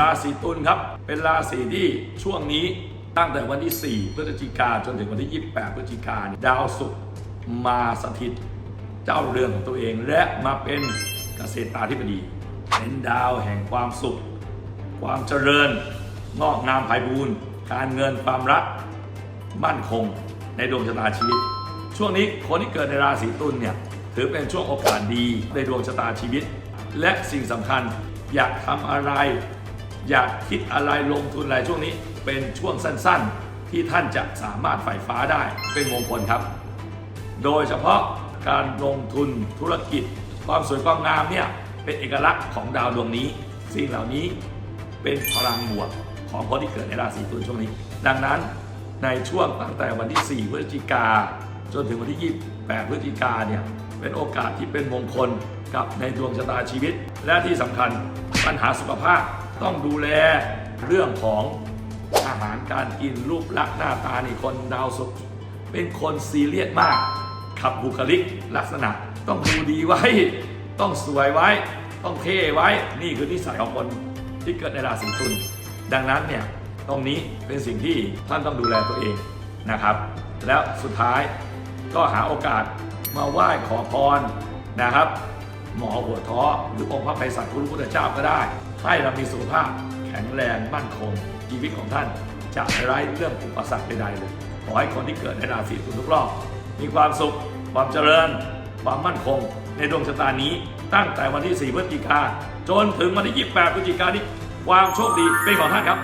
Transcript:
ราศีตุลครับ เป็นราศีที่ช่วงนี้ตั้งแต่วันที่ 4 พฤศจิกาจนถึงวันที่ 28 พฤศจิกาดาวศุกร์มาสถิตเจ้าเรือนของตัวเอง และมาเป็นเกษตราธิบดี เป็นดาวแห่งความสุข ความเจริญ งอกงามไพบูรณ์การเงินความรักมั่นคงในดวงชะตาชีวิต ช่วงนี้คนที่เกิดในราศีตุลเนี่ยถือเป็นช่วงโอกาสดีในดวงชะตาชีวิต และสิ่งสำคัญอยากทำอะไร อยากคิดอะไรลงทุนอะไรช่วงนี้ เป็นช่วงสั้นๆ ที่ท่านจะสามารถไฟฟ้าได้เป็นมงคลครับ โดยเฉพาะการลงทุนธุรกิจ ความสวยความงามเนี่ยเป็นเอกลักษณ์ของดาวดวงนี้ สิ่งเหล่านี้เป็นพลังบวกของคนที่เกิดในราศีตุลช่วงนี้ ดังนั้นในช่วงตั้งแต่วันที่ 4 พฤศจิกา จนถึงวันที่ 28 พฤศจิกาเนี่ยเป็นโอกาสที่เป็นมงคลกับในดวงชะตาชีวิต และที่สำคัญปัญหาสุขภาพ ต้องดูแลเรื่องของอาหารการกินรูปลักษณ์หน้าตานี่คนดาวศุกร์เป็นคนซีเรียสมาก ขับบุคลิกลักษณะ ต้องดูดีไว้ ต้องสวยไว้ ต้องเท่ไว้ นี่คือนิสัยของคนที่เกิดในราศีตุลดังนั้นเนี่ยตรงนี้เป็นสิ่งที่ท่านต้องดูแลตัวเองนะครับ แล้วสุดท้ายก็หาโอกาสมาไหว้ขอพรนะครับ หมอหัวท้อหรือองค์พระไพศาลพุทธเจ้าก็ได้ ให้เรามีสุขภาพแข็งแรงมั่นคง ชีวิตของท่าน จะไร้เรื่องอุปสรรคใดๆเลย ขอให้คนที่เกิดในราศีตุลทุกรอบมีความสุข ความเจริญ ความมั่นคง ในดวงชะตานี้ตั้งแต่วันที่ 4 พฤศจิกาจนถึงวันที่ 28 พฤศจิกานี้ความโชคดีเป็นของท่านครับ